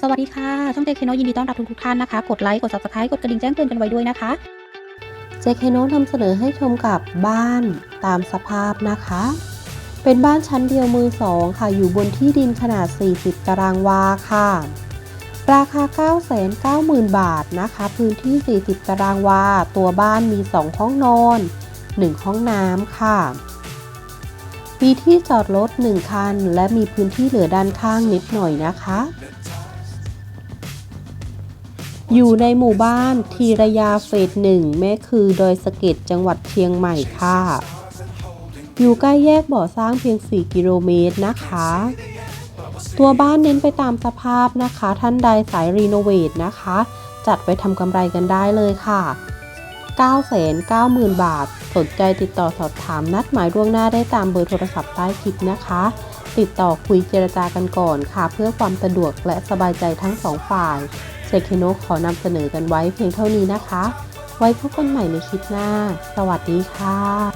สวัสดีค่ะ ช่องเจคโนยินดีต้อนรับทุกทุกท่านนะคะ กดไลค์ กด subscribe กดกระดิ่งแจ้งเตือนกันไว้ด้วยนะคะเจคโนนำเสนอให้ชมกับบ้านตามสภาพนะคะ เป็นบ้านชั้นเดียวมือสองค่ะ อยู่บนที่ดินขนาด 40 ตารางวาค่ะ ราคา 990,000 บาทนะคะ พื้นที่ 40 ตารางวา ตัวบ้านมี 2 ห้องนอน 1 ห้องน้ำค่ะมีที่จอดรถ 1 คัน และมีพื้นที่เหลือด้านข้างนิดหน่อยนะคะ อยู่ในหมู่บ้านทีระยาเฟสหนึ่งแม่คือดอยสะเก็ดจังหวัดเชียงใหม่ค่ะ อยู่ใกล้แยกบ่อสร้างเพียง 4 กิโลเมตรนะคะ ตัวบ้านเน้นไปตามสภาพนะคะ ท่านใดสายรีโนเวทนะคะ จัดไปทำกำไรกันได้เลยค่ะ990,000 บาท สนใจติดต่อสอบถามนัดหมายล่วงหน้าได้ตามเบอร์โทรศัพท์ใต้คลิปนะคะ ติดต่อคุยเจรจากันก่อนค่ะ เพื่อความสะดวกและสบายใจทั้งสองฝ่าย เซเคโนขอนำเสนอกันไว้เพียงเท่านี้นะคะ ไว้พบกันใหม่ในคลิปหน้า สวัสดีค่ะ